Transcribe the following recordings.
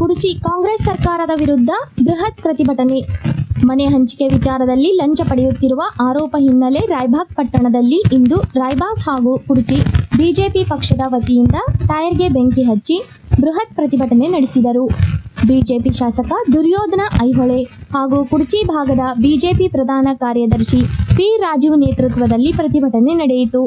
ಕುಡುಚಿ ಕಾಂಗ್ರೆಸ್ ಸರ್ಕಾರದ ವಿರುದ್ಧ ಬೃಹತ್ ಪ್ರತಿಭಟನೆ. ಮನೆ ಹಂಚಿಕೆ ವಿಚಾರದಲ್ಲಿ ಲಂಚ ಪಡೆಯುತ್ತಿರುವ ಆರೋಪ ಹಿನ್ನೆಲೆ ರಾಯ್ಬಾಗ್ ಪಟ್ಟಣದಲ್ಲಿ ಇಂದು ರಾಯ್ಬಾಗ್ ಹಾಗೂ ಕುರ್ಚಿ ಬಿಜೆಪಿ ಪಕ್ಷದ ವತಿಯಿಂದ ಟೈರ್ಗೆ ಬೆಂಕಿ ಹಚ್ಚಿ ಬೃಹತ್ ಪ್ರತಿಭಟನೆ ನಡೆಸಿದರು. ಬಿಜೆಪಿ ಶಾಸಕ ದುರ್ಯೋಧನ ಐಹೊಳೆ ಹಾಗೂ ಕುರ್ಚಿ ಭಾಗದ ಬಿಜೆಪಿ ಪ್ರಧಾನ ಕಾರ್ಯದರ್ಶಿ ಪಿ ರಾಜೀವ್ ನೇತೃತ್ವದಲ್ಲಿ ಪ್ರತಿಭಟನೆ ನಡೆಯಿತು.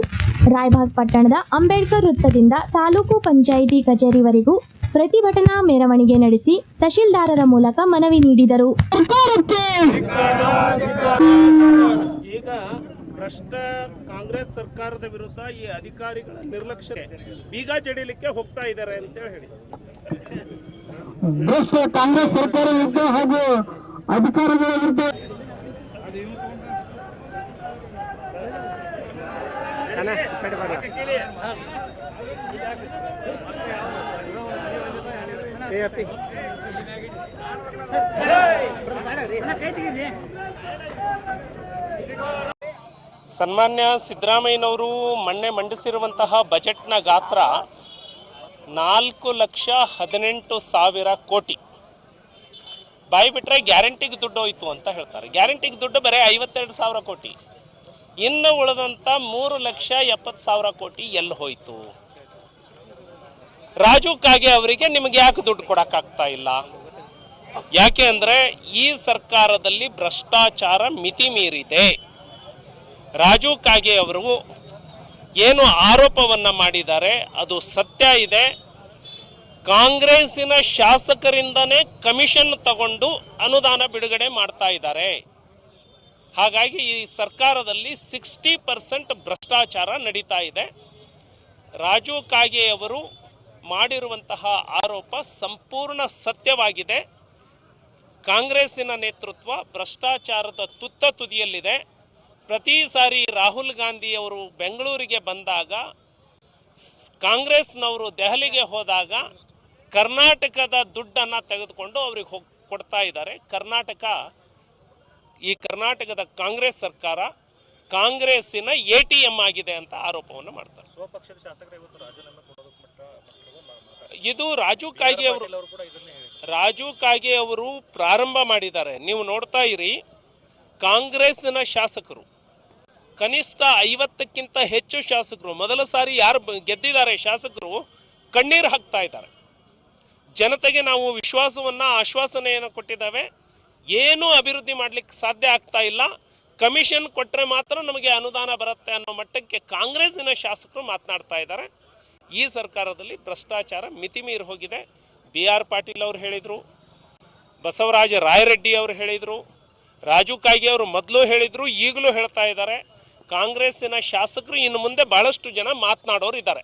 ರಾಯಬಾಗ್ ಪಟ್ಟಣದ ಅಂಬೇಡ್ಕರ್ ವೃತ್ತದಿಂದ ತಾಲೂಕು ಪಂಚಾಯಿತಿ ಕಚೇರಿವರೆಗೂ ಪ್ರತಿಭಟನಾ ಮೆರವಣಿಗೆ ನಡೆಸಿ ತಹಶೀಲ್ದಾರರ ಮೂಲಕ ಮನವಿ ನೀಡಿದರು. ಈಗ ಭ್ರಷ್ಟ ಕಾಂಗ್ರೆಸ್ ಸರ್ಕಾರದ ವಿರುದ್ಧ ಈ ಅಧಿಕಾರಿಗಳ ನಿರ್ಲಕ್ಷ್ಯ ಬೀಗ ಜಡಿಲಿಕ್ಕೆ ಹೋಗ್ತಾ ಇದ್ದಾರೆ ಅಂತ ಹೇಳಿ. ಭ್ರಷ್ಟ ಕಾಂಗ್ರೆಸ್ ಸರ್ಕಾರ ವಿರುದ್ಧ ಹಾಗೂ ಅಧಿಕಾರಿಗಳ ಸನ್ಮಾನ್ಯ ಸಿದ್ದರಾಮಯ್ಯನವರು ಮೊನ್ನೆ ಮಂಡಿಸಿರುವಂತಹ ಬಜೆಟ್ನ ಗಾತ್ರ ನಾಲ್ಕು ಲಕ್ಷ ಹದಿನೆಂಟು ಸಾವಿರ ಕೋಟಿ. ಬಾಯಿ ಬಿಟ್ಟರೆ ಗ್ಯಾರಂಟಿಗೆ ದುಡ್ಡು ಹೋಯ್ತು ಅಂತ ಹೇಳ್ತಾರೆ. ಗ್ಯಾರಂಟಿಗೆ ದುಡ್ಡು ಬರೀ ಐವತ್ತೆರಡು ಸಾವಿರ ಕೋಟಿ. ಇನ್ನು ಉಳಿದಂಥ ಮೂರು ಲಕ್ಷ ಎಪ್ಪತ್ತು ಸಾವಿರ ಕೋಟಿ ಎಲ್ಲಿ ಹೋಯಿತು? ರಾಜು ಕಾಗೆ ಅವರಿಗೆ ನಿಮಗೆ ಯಾಕೆ ದುಡ್ಡು ಕೊಡೋಕ್ಕಾಗ್ತಾ ಇಲ್ಲ? ಯಾಕೆ ಅಂದರೆ ಈ ಸರ್ಕಾರದಲ್ಲಿ ಭ್ರಷ್ಟಾಚಾರ ಮಿತಿ ಮೀರಿದೆ. ರಾಜು ಕಾಗೆ ಅವರು ಏನು ಆರೋಪವನ್ನು ಮಾಡಿದ್ದಾರೆ, ಅದು ಸತ್ಯ ಇದೆ. ಕಾಂಗ್ರೆಸ್ಸಿನ ಶಾಸಕರಿಂದನೇ ಕಮಿಷನ್ ತಗೊಂಡು ಅನುದಾನ ಬಿಡುಗಡೆ ಮಾಡ್ತಾ ಇದ್ದಾರೆ. ಹಾಗಾಗಿ ಈ ಸರ್ಕಾರದಲ್ಲಿ ಸಿಕ್ಸ್ಟಿ ಪರ್ಸೆಂಟ್ ಭ್ರಷ್ಟಾಚಾರ ನಡೀತಾ ಇದೆ. ರಾಜು ಕಾಗೆ ಅವರು ಮಾಡಿರುವಂತಹ ಆರೋಪ ಸಂಪೂರ್ಣ ಸತ್ಯವಾಗಿದೆ. ಕಾಂಗ್ರೆಸ್ಸಿನ ನೇತೃತ್ವ ಭ್ರಷ್ಟಾಚಾರದ ತುತ್ತ ತುದಿಯಲ್ಲಿದೆ. ಪ್ರತಿ ಸಾರಿ ರಾಹುಲ್ ಗಾಂಧಿಯವರು ಬೆಂಗಳೂರಿಗೆ ಬಂದಾಗ, ಕಾಂಗ್ರೆಸ್ನವರು ದೆಹಲಿಗೆ ಹೋದಾಗ ಕರ್ನಾಟಕದ ದುಡ್ಡನ್ನು ತೆಗೆದುಕೊಂಡು ಅವ್ರಿಗೆ ಹೋಗಿ ಕೊಡ್ತಾ ಇದ್ದಾರೆ. ಕರ್ನಾಟಕ ಈ ಕರ್ನಾಟಕದ ಕಾಂಗ್ರೆಸ್ ಸರ್ಕಾರ ಕಾಂಗ್ರೆಸ್ಸಿನ ಎ ಟಿ ಎಂ ಆಗಿದೆ ಅಂತ ಆರೋಪವನ್ನು ಮಾಡ್ತಾರೆ. ಇದು ರಾಜು ಕಾಗೆ ಅವರು. ರಾಜು ಕಾಗೆ ಅವರು ಪ್ರಾರಂಭ ಮಾಡಿದ್ದಾರೆ. ನೀವು ನೋಡ್ತಾ ಇರಿ ಕಾಂಗ್ರೆಸ್ಸಿನ ಶಾಸಕರು ಕನಿಷ್ಠ ಐವತ್ತಕ್ಕಿಂತ ಹೆಚ್ಚು ಶಾಸಕರು ಮೊದಲ ಸಾರಿ ಯಾರು ಗೆದ್ದಿದ್ದಾರೆ ಶಾಸಕರು ಕಣ್ಣೀರು ಹಾಕ್ತಾ ಇದ್ದಾರೆ. ಜನತೆಗೆ ನಾವು ವಿಶ್ವಾಸವನ್ನು ಆಶ್ವಾಸನೆಯನ್ನು ಕೊಟ್ಟಿದ್ದಾವೆ. ಏನೂ ಅಭಿವೃದ್ಧಿ ಮಾಡಲಿಕ್ಕೆ ಸಾಧ್ಯ ಆಗ್ತಾ ಇಲ್ಲ. ಕಮಿಷನ್ ಕೊಟ್ಟರೆ ಮಾತ್ರ ನಮಗೆ ಅನುದಾನ ಬರುತ್ತೆ ಅನ್ನೋ ಮಟ್ಟಕ್ಕೆ ಕಾಂಗ್ರೆಸ್ಸಿನ ಶಾಸಕರು ಮಾತನಾಡ್ತಾ ಇದ್ದಾರೆ. ಈ ಸರ್ಕಾರದಲ್ಲಿ ಭ್ರಷ್ಟಾಚಾರ ಮಿತಿ ಮೀರಿ ಹೋಗಿದೆ. ಬಿ ಆರ್ ಪಾಟೀಲ್ ಅವರು ಹೇಳಿದರು, ಬಸವರಾಜ ರಾಯರೆಡ್ಡಿ ಅವರು ಹೇಳಿದರು, ರಾಜು ಕಾಯಿಗೆ ಅವರು ಮೊದಲು ಹೇಳಿದರು, ಈಗಲೂ ಹೇಳ್ತಾ ಇದ್ದಾರೆ. ಕಾಂಗ್ರೆಸ್ಸಿನ ಶಾಸಕರು ಇನ್ನು ಮುಂದೆ ಬಹಳಷ್ಟು ಜನ ಮಾತನಾಡೋರು ಇದ್ದಾರೆ